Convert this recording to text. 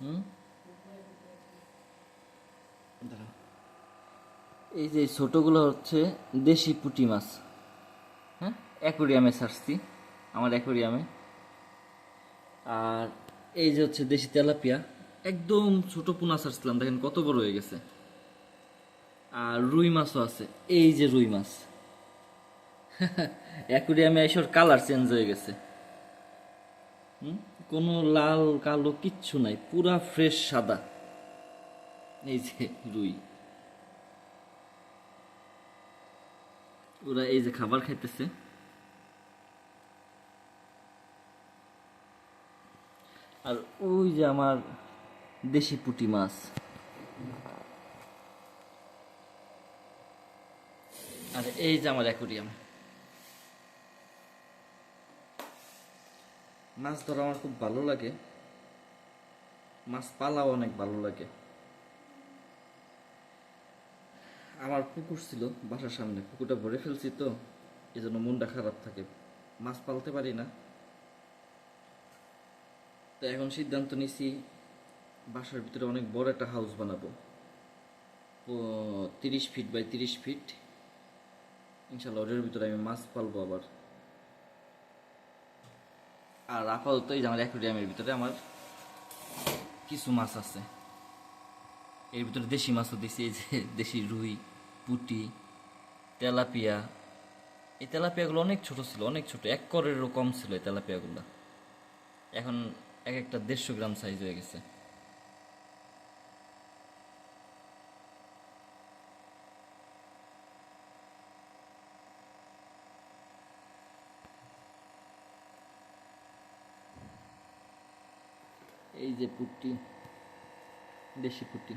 হুম। এই যে ছোটগুলো হচ্ছে দেশি পুঁটি মাছ। হ্যাঁ? অ্যাকোরিয়ামে ছাড়ছি আমার অ্যাকোরিয়ামে। আর এই যে হচ্ছে দেশি তেলাপিয়া একদম ছোট পোনা ছাড়ছিলাম দেখেন কত বড় হয়ে গেছে। আর রুই মাছও আছে এই যে রুই মাছ। অ্যাকোরিয়ামে এসব কালার চেঞ্জ হয়ে গেছে। কোনো লাল, কালো কিচ্ছু নাই, পুরা ফ্রেশ সাদা। এই যে রুই। ওরা এই যে খাবার খাইতেছে। আর ওই যে আমার দেশি পুঁটি মাছ। আর এই যে আমার অ্যাকোরিয়াম। মাছ ধরা আমার খুব ভালো লাগে। মাছ পালাও অনেক ভালো লাগে। আমার পুকুর ছিল বাসার সামনে, পুকুরটা ভরে ফেলছি তো এই জন্য মনটা খারাপ থাকে। মাছ পালতে পারি না। তো এখন সিদ্ধান্ত নিছি, বাসার ভিতরে অনেক বড় একটা হাউস বানাবো। তিরিশ ফিট বাই তিরিশ ফিট ইনশাল্লাহ ওটার ভিতরে আমি মাছ পালবো আবার। আর আপাতত এই যে আমার অ্যাকুরিয়ামের ভিতরে আমার কিছু মাছ আছে। এর ভিতরে দেশি মাছও দিছি, এই যে দেশি রুই, পুটি, তেলাপিয়া। এই তেলাপিয়াগুলো অনেক ছোট ছিল, অনেক ছোট, এক করেরও কম ছিল এই তেলাপিয়াগুলো। এখন এক একটা দেড়শো গ্রাম সাইজ হয়ে গেছে। এই যে পুটি দেশি পুটি